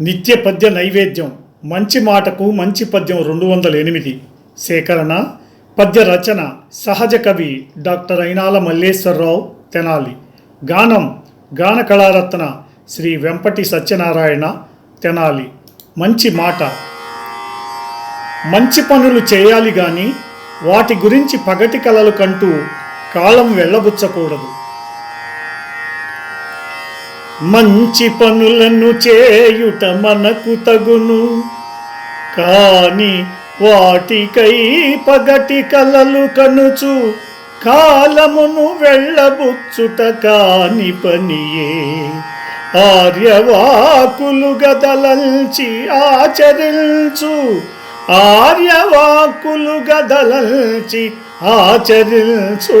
నిత్య పద్య నైవేద్యం మంచి మాటకు మంచి పద్యం రెండు వందల ఎనిమిది. సేకరణ పద్య రచన సహజ కవి డాక్టర్ అయినాల మల్లేశ్వరరావు తెనాలి. గానం గాన కళారత్న శ్రీ వెంపటి సత్యనారాయణ తెనాలి. మంచి మాట. మంచి పనులు చేయాలి గాని వాటి గురించి పగటి కలలు కంటూ కాలం వెళ్ళబుచ్చకూడదు. మంచి పనులను చేయుట మనకు తగును. కాని వాటికై పగటి కలలు కనుచు కాలమును వెళ్ళబుచ్చుట కాని పనియే. ఆర్యవాకులు గదలంచి ఆచరించు ఆర్యవాకులు గదలంచి ఆచరించు.